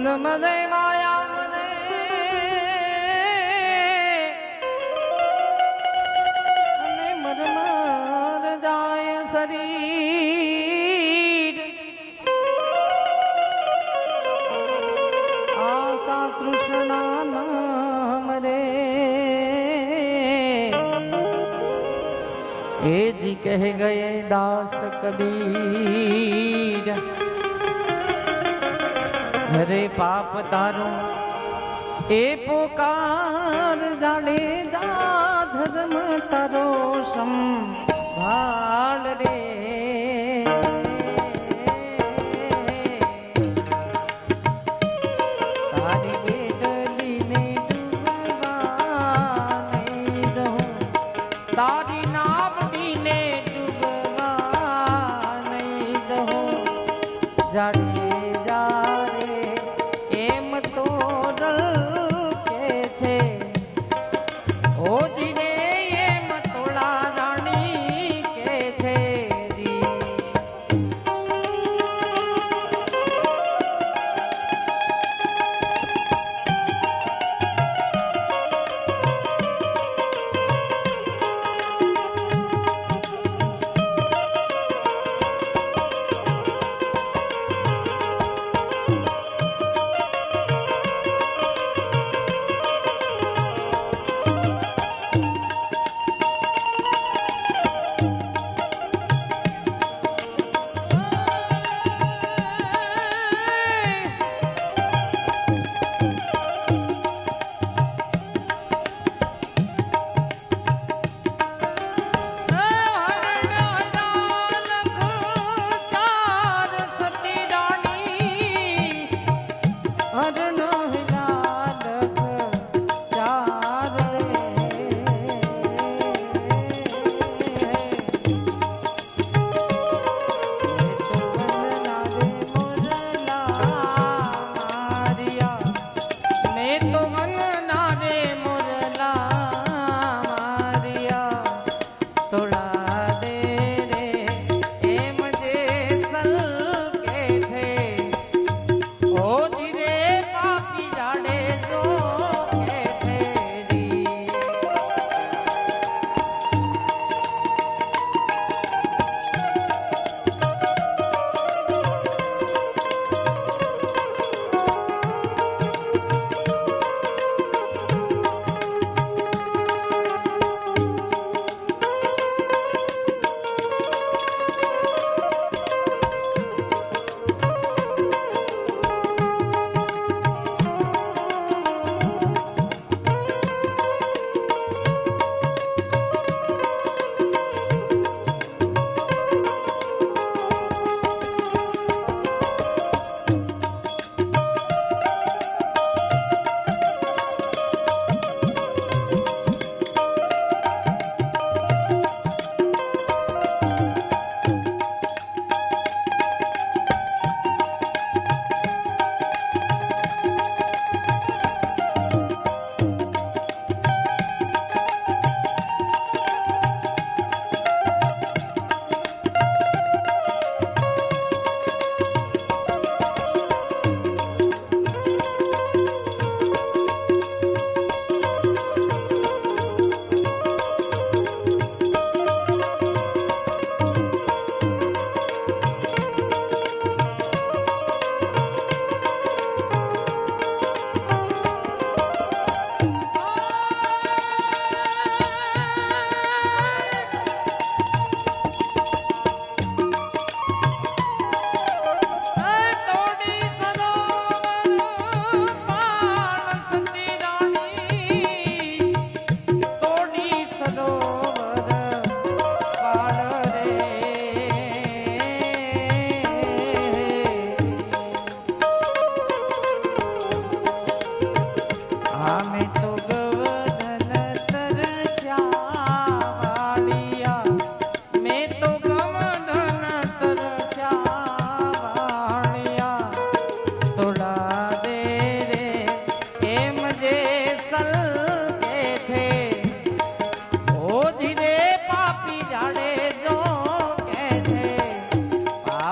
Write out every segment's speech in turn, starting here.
મન મને માયા મને અને મરમર જાય શરીર આશા તૃષ્ણા નામ રે એ જી કહે ગયે દાસ કબીર અરે પાપ તારું એ પોકાર જાણે જા ધર્મ તારો સંભાળ રે તારી তোমার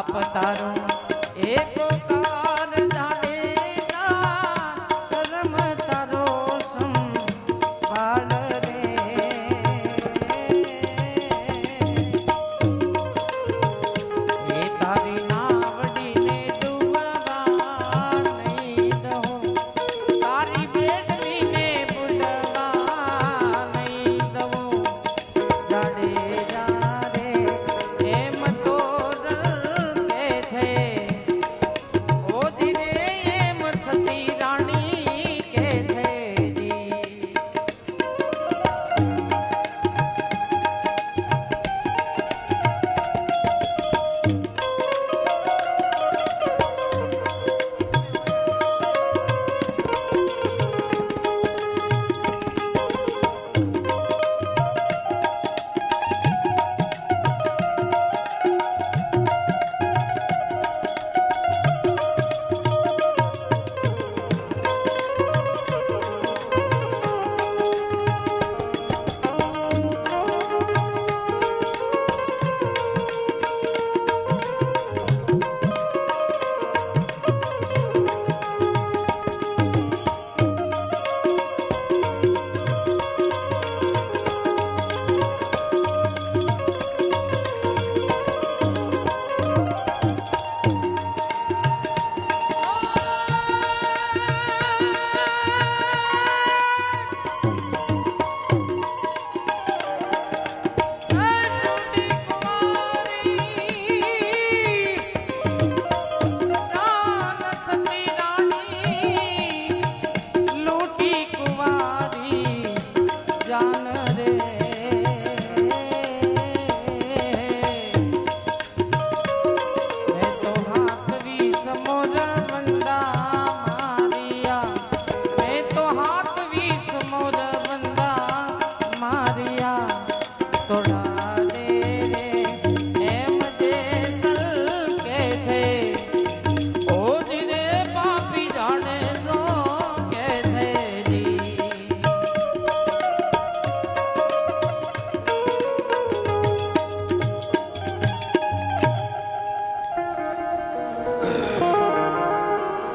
apontaram e